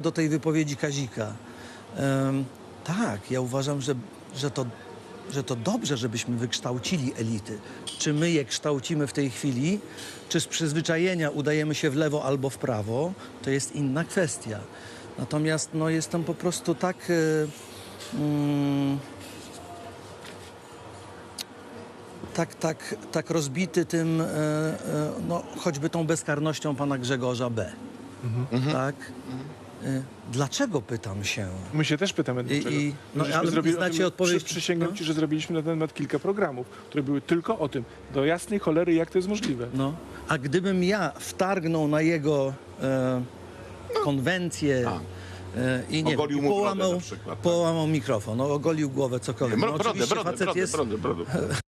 do tej wypowiedzi Kazika. Em, tak, ja uważam, że, że, to, że to dobrze, żebyśmy wykształcili elity. Czy my je kształcimy w tej chwili, czy z przyzwyczajenia udajemy się w lewo albo w prawo, to jest inna kwestia. Natomiast no, jestem po prostu tak. e, mm, tak, tak, tak rozbity tym, e, e, no, choćby tą bezkarnością pana Grzegorza B. Tak? E, Dlaczego pytam się? My się też pytamy, dlaczego. i- no, Żeśmy ale zrobili znacie tym- odpowiedź? Przy, przysięgam No. ci, że zrobiliśmy na ten temat kilka programów, które były tylko o tym. Do jasnej cholery, jak to jest możliwe. No, a gdybym ja wtargnął na jego e, konwencję Tak. e, i nie Ogolił wiem, mu brodę połamał, na przykład, tak. połamał mikrofon, no, ogolił głowę, cokolwiek. Bro, no, brodę, oczywiście brodę, facet brodę, jest brodę, brodę.